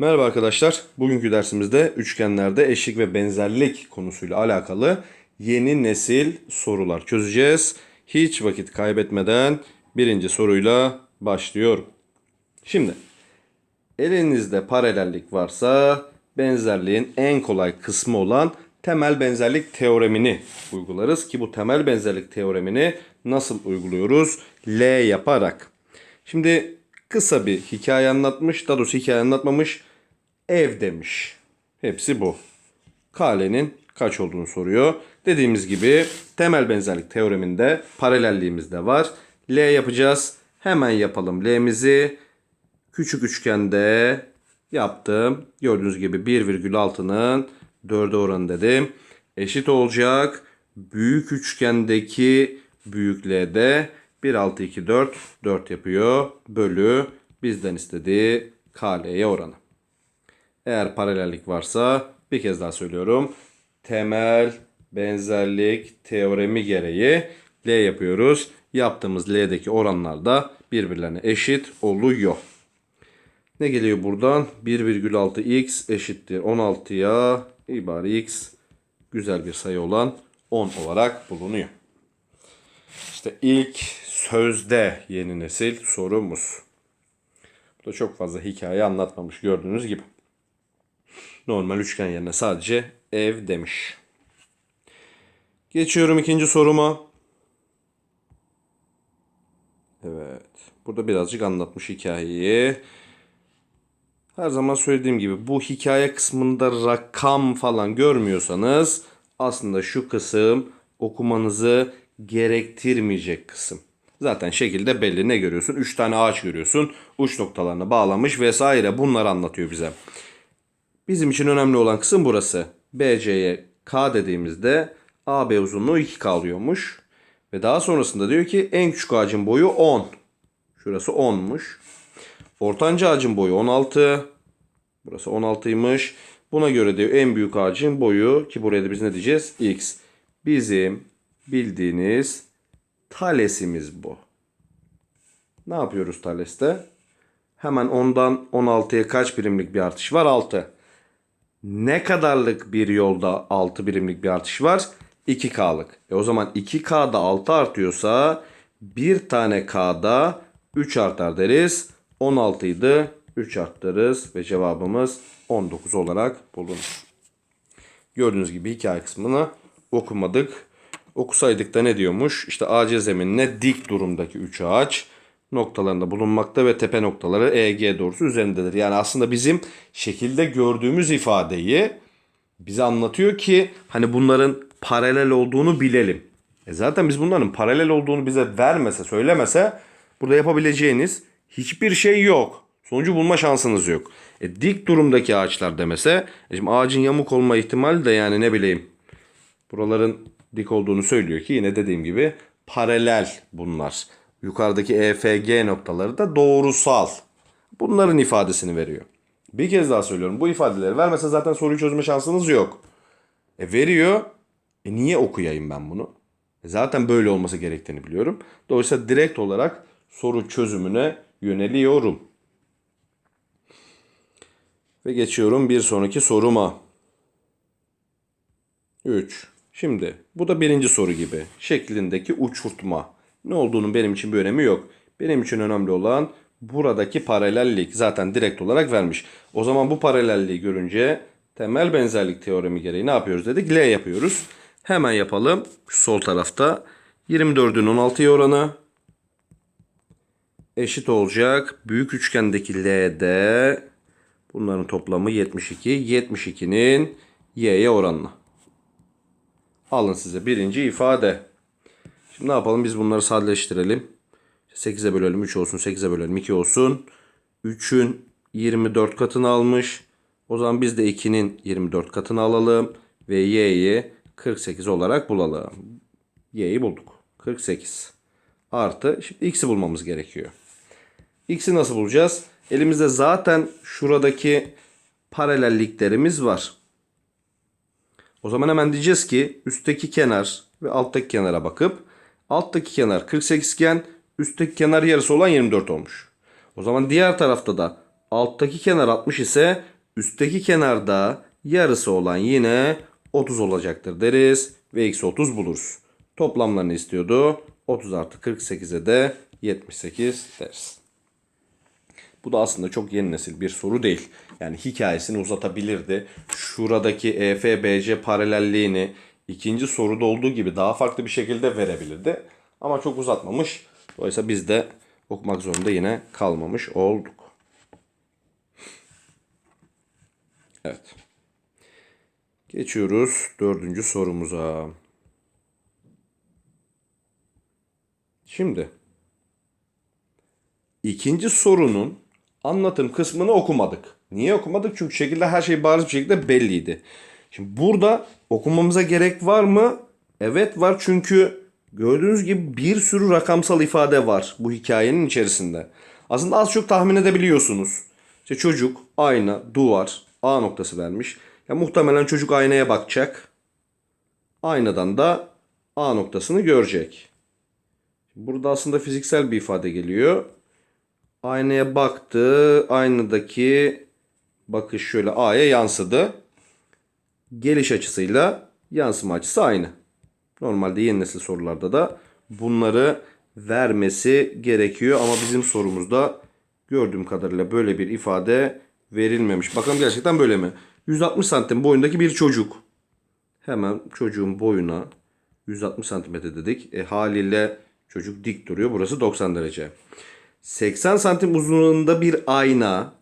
Merhaba arkadaşlar. Bugünkü dersimizde üçgenlerde eşlik ve benzerlik konusuyla alakalı yeni nesil sorular çözeceğiz. Hiç vakit kaybetmeden birinci soruyla başlıyorum. Şimdi elinizde paralellik varsa benzerliğin en kolay kısmı olan temel benzerlik teoremini uygularız ki bu temel benzerlik teoremini nasıl uyguluyoruz? L yaparak. Şimdi kısa bir hikaye anlatmış, daha doğrusu hikaye anlatmamış. Ev demiş. Hepsi bu. Kalenin kaç olduğunu soruyor. Dediğimiz gibi temel benzerlik teoreminde paralelliğimiz de var. L yapacağız. Hemen yapalım L'mizi. Küçük üçgende yaptım. Gördüğünüz gibi 1,6'nın 4'e oranı dedim. Eşit olacak. Büyük üçgendeki büyüklüğe de 1, 6, 2, 4, 4 yapıyor. Bölü bizden istediği KL'ye oranı. Eğer paralellik varsa bir kez daha söylüyorum. Temel benzerlik teoremi gereği L yapıyoruz. Yaptığımız L'deki oranlar da birbirlerine eşit oluyor. Ne geliyor buradan? 1,6x eşittir 16'ya ibare x güzel bir sayı olan 10 olarak bulunuyor. İşte ilk sözde yeni nesil sorumuz. Bu da çok fazla hikaye anlatmamış gördüğünüz gibi. Normal üçgen yerine sadece ev demiş. Geçiyorum ikinci soruma. Evet. Burada birazcık anlatmış hikayeyi. Her zaman söylediğim gibi bu hikaye kısmında rakam falan görmüyorsanız aslında şu kısım okumanızı gerektirmeyecek kısım. Zaten şekilde belli ne görüyorsun? 3 tane ağaç görüyorsun. Uç noktalarına bağlamış vesaire bunları anlatıyor bize. Bizim için önemli olan kısım burası. BC'ye K dediğimizde AB uzunluğu 2K alıyormuş. Ve daha sonrasında diyor ki en küçük ağacın boyu 10. Şurası 10'muş. Ortanca ağacın boyu 16. Burası 16'ymış. Buna göre diyor en büyük ağacın boyu ki buraya da biz ne diyeceğiz? X. Bizim bildiğiniz talesimiz bu. Ne yapıyoruz taleste? Hemen ondan 16'ya kaç birimlik bir artış var? 6. Ne kadarlık bir yolda 6 birimlik bir artış var? 2K'lık. E o zaman 2K'da 6 artıyorsa bir tane K'da 3 artar deriz. 16 idi. 3 arttırırız ve cevabımız 19 olarak bulunur. Gördüğünüz gibi hikaye kısmını okumadık. Okusaydık da ne diyormuş? İşte AC zeminine dik durumdaki 3 ağaç noktalarında bulunmakta ve tepe noktaları EG doğrusu üzerindedir. Yani aslında bizim şekilde gördüğümüz ifadeyi bize anlatıyor ki hani bunların paralel olduğunu bilelim. E zaten biz bunların paralel olduğunu bize vermese, söylemese burada yapabileceğiniz hiçbir şey yok. Sonucu bulma şansınız yok. E dik durumdaki ağaçlar demese, e şimdi ağacın yamuk olma ihtimali de yani ne bileyim buraların dik olduğunu söylüyor ki yine dediğim gibi paralel bunlar. Yukarıdaki EFG noktaları da doğrusal. Bunların ifadesini veriyor. Bir kez daha söylüyorum. Bu ifadeleri vermese zaten soruyu çözme şansınız yok. E veriyor. E niye okuyayım ben bunu? E zaten böyle olması gerektiğini biliyorum. Dolayısıyla direkt olarak soru çözümüne yöneliyorum. Ve geçiyorum bir sonraki soruma. 3. Şimdi bu da birinci soru gibi. Şeklindeki uçurtma. Ne olduğunun benim için bir önemi yok. Benim için önemli olan buradaki paralellik. Zaten direkt olarak vermiş. O zaman bu paralelliği görünce temel benzerlik teoremi gereği ne yapıyoruz dedik? L yapıyoruz. Hemen yapalım. Sol tarafta 24'ün 16'ya oranı eşit olacak. Büyük üçgendeki L'de bunların toplamı 72. 72'nin Y'ye oranına. Alın size birinci ifade. Şimdi ne yapalım? Biz bunları sadeleştirelim. 8'e bölelim 3 olsun. 8'e bölelim 2 olsun. 3'ün 24 katını almış. O zaman biz de 2'nin 24 katını alalım. Ve y'yi 48 olarak bulalım. Y'yi bulduk. 48. Artı. Şimdi x'i bulmamız gerekiyor. X'i nasıl bulacağız? Elimizde zaten şuradaki paralelliklerimiz var. O zaman hemen diyeceğiz ki üstteki kenar ve alttaki kenara bakıp alttaki kenar 48 iken üstteki kenar yarısı olan 24 olmuş. O zaman diğer tarafta da Alttaki kenar 60 ise üstteki kenarda yarısı olan yine 30 olacaktır deriz. Ve eksi 30 buluruz. Toplamlarını istiyordu. 30 artı 48'e de 78 deriz. Bu da aslında çok yeni nesil bir soru değil. Yani hikayesini uzatabilirdi. Şuradaki EFBC paralelliğini ikinci soruda olduğu gibi daha farklı bir şekilde verebilirdi. Ama çok uzatmamış. Dolayısıyla biz de okumak zorunda yine kalmamış olduk. Evet. Geçiyoruz dördüncü sorumuza. Şimdi ikinci sorunun anlatım kısmını okumadık. Niye okumadık? Çünkü şekilde her şey bariz bir şekilde belliydi. Şimdi burada okumamıza gerek var mı? Evet var çünkü gördüğünüz gibi bir sürü rakamsal ifade var bu hikayenin içerisinde. Aslında az çok tahmin edebiliyorsunuz. İşte çocuk, ayna, duvar, A noktası vermiş. Ya muhtemelen çocuk aynaya bakacak. Aynadan da A noktasını görecek. Burada aslında fiziksel bir ifade geliyor. Aynaya baktı. Aynadaki bakış şöyle A'ya yansıdı. Geliş açısıyla yansıma açısı aynı. Normalde yeni nesil sorularda da bunları vermesi gerekiyor. Ama bizim sorumuzda gördüğüm kadarıyla böyle bir ifade verilmemiş. Bakalım gerçekten böyle mi? 160 santim boyundaki bir çocuk. Hemen çocuğun boyuna 160 santimetre dedik. E, haliyle çocuk dik duruyor. Burası 90 derece. 80 santim uzunluğunda bir ayna.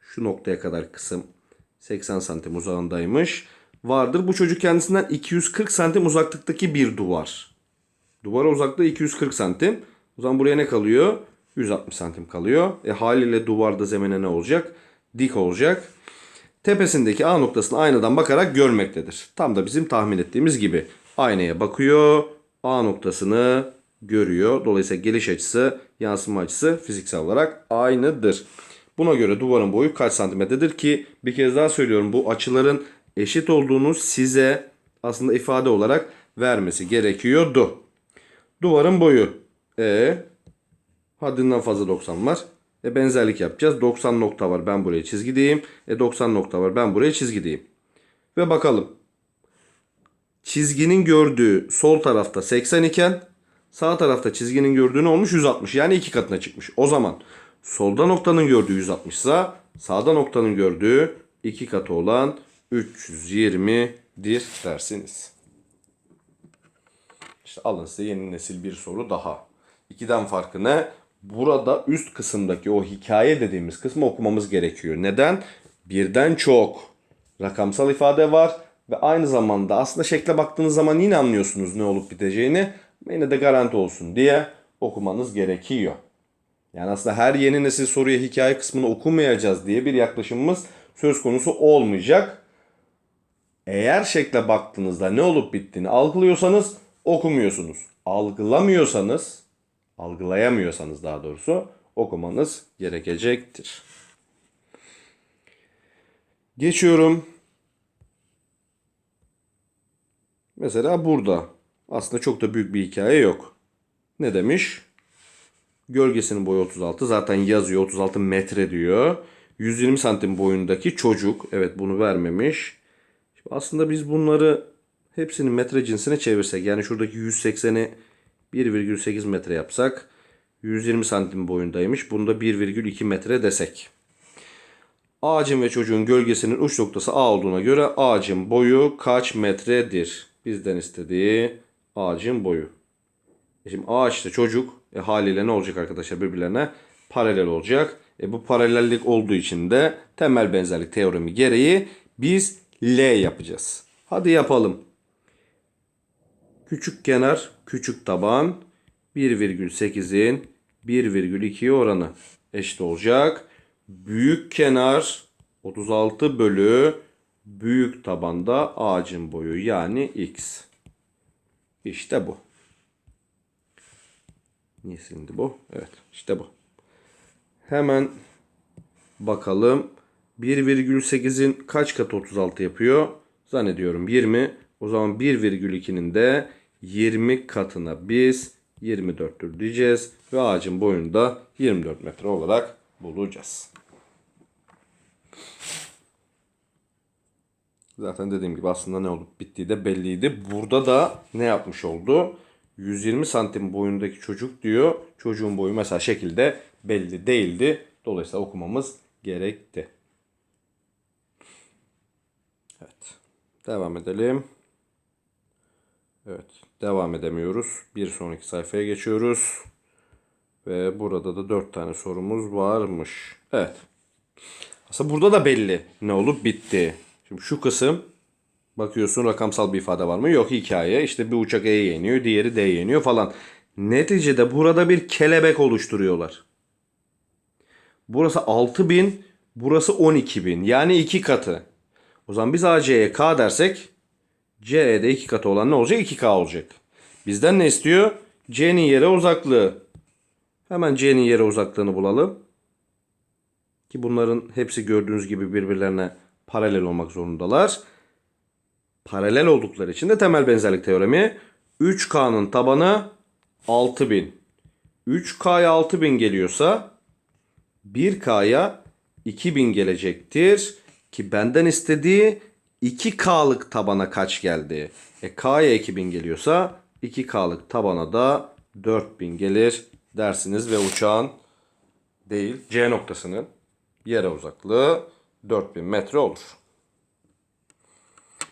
Şu noktaya kadar kısım 80 santim uzağındaymış. Vardır. Bu çocuk kendisinden 240 santim uzaklıktaki bir duvar. Duvara uzaklığı 240 santim. O zaman buraya ne kalıyor? 160 santim kalıyor. E haliyle duvarda zemine ne olacak? Dik olacak. Tepesindeki A noktasını aynadan bakarak görmektedir. Tam da bizim tahmin ettiğimiz gibi. Aynaya bakıyor. A noktasını görüyor. Dolayısıyla geliş açısı, yansıma açısı fiziksel olarak aynıdır. Buna göre duvarın boyu kaç santimetredir ki bir kez daha söylüyorum bu açıların eşit olduğunu size aslında ifade olarak vermesi gerekiyordu. Duvarın boyu e haddinden fazla 90 var. E benzerlik yapacağız. 90 nokta var. Ben buraya çizgi diyeyim. E 90 nokta var. Ben buraya çizgi diyeyim. Ve bakalım. Çizginin gördüğü sol tarafta 80 iken sağ tarafta çizginin gördüğü ne olmuş? 160. Yani iki katına çıkmış. O zaman solda noktanın gördüğü 160 ise sağda noktanın gördüğü iki katı olan 320'dir dersiniz. İşte alın size yeni nesil bir soru daha. İkiden farkı ne? Burada üst kısımdaki o hikaye dediğimiz kısmı okumamız gerekiyor. Neden? Birden çok rakamsal ifade var ve aynı zamanda aslında şekle baktığınız zaman yine anlıyorsunuz ne olup biteceğini. Yine de garanti olsun diye okumanız gerekiyor. Yani aslında her yeni nesil soruya hikaye kısmını okumayacağız diye bir yaklaşımımız söz konusu olmayacak. Eğer şekle baktığınızda ne olup bittiğini algılıyorsanız okumuyorsunuz. Algılamıyorsanız, algılayamıyorsanız daha doğrusu okumanız gerekecektir. Geçiyorum. Mesela burada aslında çok da büyük bir hikaye yok. Ne demiş? Gölgesinin boyu 36. Zaten yazıyor 36 metre diyor. 120 santim boyundaki çocuk. Evet bunu vermemiş. Şimdi aslında biz bunları hepsini metre cinsine çevirsek. Yani şuradaki 180'i 1,8 metre yapsak. 120 santim boyundaymış. Bunda 1,2 metre desek. Ağacın ve çocuğun gölgesinin uç noktası A olduğuna göre ağacın boyu kaç metredir? Bizden istediği ağacın boyu. E Şimdi ağaçta çocuk e haliyle ne olacak arkadaşlar birbirlerine paralel olacak. E bu paralellik olduğu için de temel benzerlik teoremi gereği biz L yapacağız. Hadi yapalım. Küçük kenar, küçük taban 1,8'in 1,2 oranı eşit olacak. Büyük kenar 36 bölü büyük tabanda ağacın boyu yani x. İşte bu. Niye silindi bu? Evet işte bu. Hemen bakalım. 1,8'in kaç katı 36 yapıyor? Zannediyorum 20. O zaman 1,2'nin de 20 katına biz 24'tür diyeceğiz. Ve ağacın boyunu da 24 metre olarak bulacağız. Zaten dediğim gibi aslında ne olup bittiği de belliydi. Burada da ne yapmış oldu? 120 santim boyundaki çocuk diyor. Çocuğun boyu mesela şekilde belli değildi. Dolayısıyla okumamız gerekti. Evet. Devam edelim. Evet. Devam edemiyoruz. Bir sonraki sayfaya geçiyoruz. Ve burada da 4 tane sorumuz varmış. Evet. Aslında burada da belli ne olup bitti. Şimdi şu kısım bakıyorsun rakamsal bir ifade var mı? Yok hikaye. İşte bir uçak E'ye iniyor, diğeri D'ye iniyor falan. Neticede burada bir kelebek oluşturuyorlar. Burası 6000, burası 12000. Yani iki katı. O zaman biz AC'ye K dersek CE'de iki katı olan ne olacak? 2K olacak. Bizden ne istiyor? C'nin yere uzaklığı. Hemen C'nin yere uzaklığını bulalım. Ki bunların hepsi gördüğünüz gibi birbirlerine paralel olmak zorundalar. Paralel oldukları için de temel benzerlik teoremi 3K'nın tabanı 6000. 3K'ya 6000 geliyorsa 1K'ya 2000 gelecektir. Ki benden istediği 2K'lık tabana kaç geldi? E K'ya 2000 geliyorsa 2K'lık tabana da 4000 gelir dersiniz ve uçağın değil C noktasının yere uzaklığı 4000 metre olur.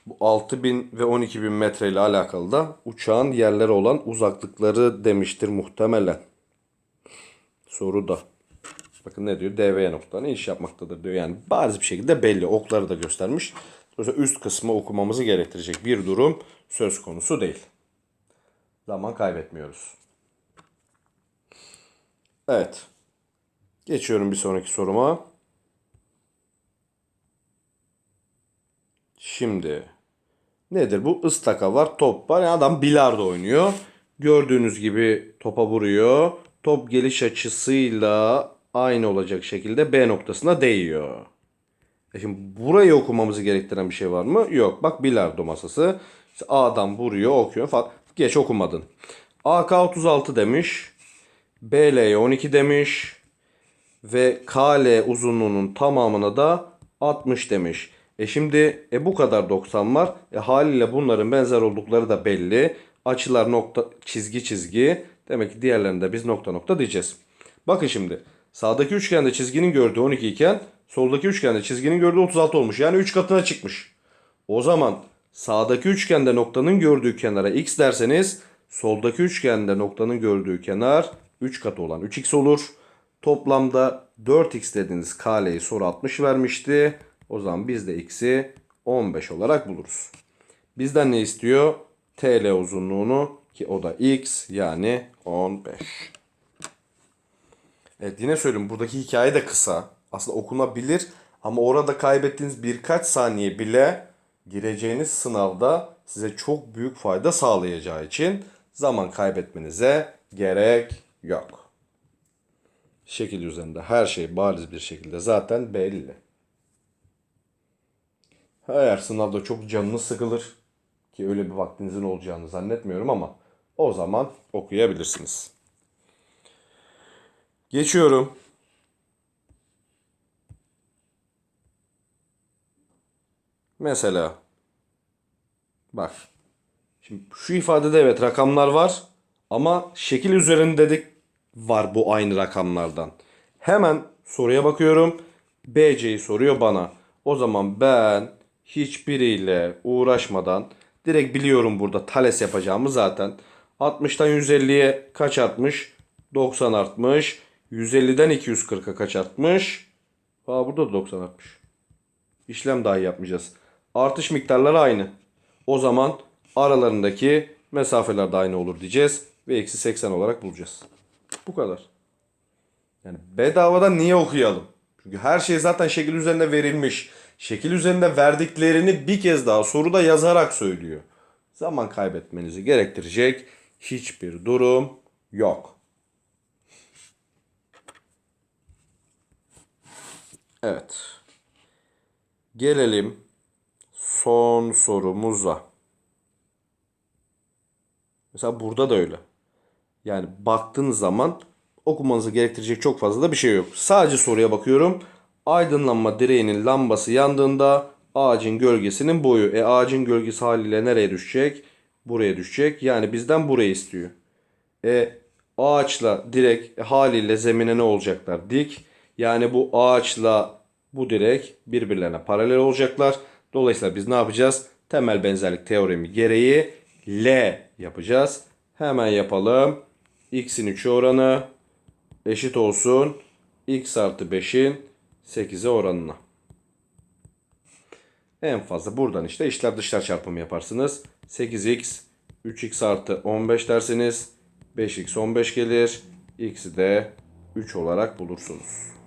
Bu 6000 ve 12000 metre ile alakalı da uçağın yerlere olan uzaklıkları demiştir muhtemelen. Soru da. Bakın ne diyor? DV nokta ne iş yapmaktadır diyor. Yani bariz bir şekilde belli. Okları da göstermiş. Dolayısıyla üst kısmı okumamızı gerektirecek bir durum söz konusu değil. Zaman kaybetmiyoruz. Evet. Geçiyorum bir sonraki soruma. Şimdi nedir bu? Istaka var, top var. Yani adam bilardo oynuyor. Gördüğünüz gibi topa vuruyor. Top geliş açısıyla aynı olacak şekilde B noktasına değiyor. E şimdi burayı okumamızı gerektiren bir şey var mı? Yok. Bak bilardo masası. İşte A'dan vuruyor, okuyor falan. Geç okumadın. AK 36 demiş. BL'ye 12 demiş. Ve KL uzunluğunun tamamına da 60 demiş. E şimdi e bu kadar 90 var. E haliyle bunların benzer oldukları da belli. Açılar nokta çizgi çizgi. Demek ki diğerlerinde biz nokta nokta diyeceğiz. Bakın şimdi. Sağdaki üçgende çizginin gördüğü 12 iken soldaki üçgende çizginin gördüğü 36 olmuş. Yani 3 katına çıkmış. O zaman sağdaki üçgende noktanın gördüğü kenara x derseniz soldaki üçgende noktanın gördüğü kenar 3 katı olan 3x olur. Toplamda 4x dediğiniz kaleyi soru 60 vermişti. O zaman biz de x'i 15 olarak buluruz. Bizden ne istiyor? TL uzunluğunu ki o da x yani 15. Evet yine söyleyeyim buradaki hikaye de kısa. Aslında okunabilir ama orada kaybettiğiniz birkaç saniye bile gireceğiniz sınavda size çok büyük fayda sağlayacağı için zaman kaybetmenize gerek yok. Şekil üzerinde her şey bariz bir şekilde zaten belli. Eğer sınavda çok canınız sıkılır ki öyle bir vaktinizin olacağını zannetmiyorum ama o zaman okuyabilirsiniz. Geçiyorum. Mesela bak. Şimdi şu ifadede evet rakamlar var ama şekil üzerinde de var bu aynı rakamlardan. Hemen soruya bakıyorum. BC'yi soruyor bana. O zaman ben hiçbiriyle uğraşmadan direkt biliyorum burada Thales yapacağımı zaten. 60'tan 150'ye kaç artmış? 90 artmış. 150'den 240'a kaç artmış? Aa burada da 90 artmış. İşlem dahi yapmayacağız. Artış miktarları aynı. O zaman aralarındaki mesafeler de aynı olur diyeceğiz. Ve eksi 80 olarak bulacağız. Bu kadar. Yani bedavadan niye okuyalım? Çünkü her şey zaten şekil üzerinde verilmiş. Şekil üzerinde verdiklerini bir kez daha soruda yazarak söylüyor. Zaman kaybetmenizi gerektirecek hiçbir durum yok. Evet. Gelelim son sorumuza. Mesela burada da öyle. Yani baktığınız zaman okumanızı gerektirecek çok fazla da bir şey yok. Sadece soruya bakıyorum. Aydınlanma direğinin lambası yandığında ağacın gölgesinin boyu. E ağacın gölgesi haliyle nereye düşecek? Buraya düşecek. Yani bizden burayı istiyor. E ağaçla direk haliyle zemine ne olacaklar? Dik. Yani bu ağaçla bu direk birbirlerine paralel olacaklar. Dolayısıyla biz ne yapacağız? Temel benzerlik teoremi gereği L yapacağız. Hemen yapalım. X'in 3'ü oranı eşit olsun. X artı 5'in 8'e oranına. En fazla buradan işte içler dışlar çarpımı yaparsınız. 8x 3x artı 15 dersiniz. 5x 15 gelir. X'i de 3 olarak bulursunuz.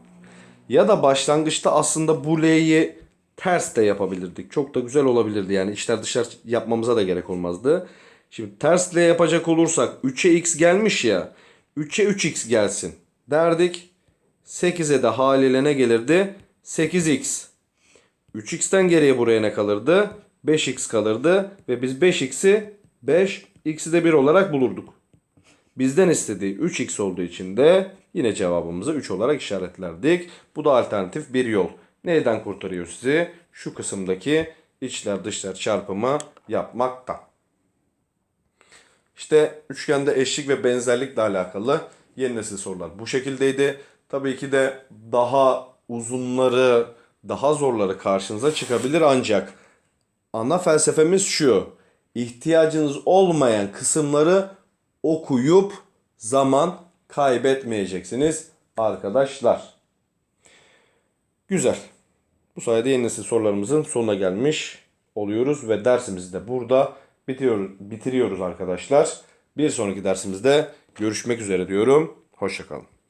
Ya da başlangıçta aslında bu L'yi ters de yapabilirdik. Çok da güzel olabilirdi. Yani içler dışlar yapmamıza da gerek olmazdı. Şimdi ters L yapacak olursak 3'e x gelmiş ya. 3'e 3x gelsin derdik. 8'e de haliyle ne gelirdi? 8x. 3x'ten geriye buraya ne kalırdı? 5x kalırdı ve biz 5x'i 5, x'i de 1 olarak bulurduk. Bizden istediği 3x olduğu için de yine cevabımızı 3 olarak işaretlerdik. Bu da alternatif bir yol. Neyden kurtarıyor sizi? Şu kısımdaki içler dışlar çarpımı yapmaktan. İşte üçgende eşlik ve benzerlikle alakalı yeni nesil sorular bu şekildeydi. Tabii ki de daha uzunları, daha zorları karşınıza çıkabilir ancak ana felsefemiz şu. İhtiyacınız olmayan kısımları okuyup zaman kaybetmeyeceksiniz arkadaşlar. Güzel. Bu sayede yeni nesil sorularımızın sonuna gelmiş oluyoruz ve dersimizi de burada bitiriyor, bitiriyoruz arkadaşlar. Bir sonraki dersimizde görüşmek üzere diyorum. Hoşçakalın.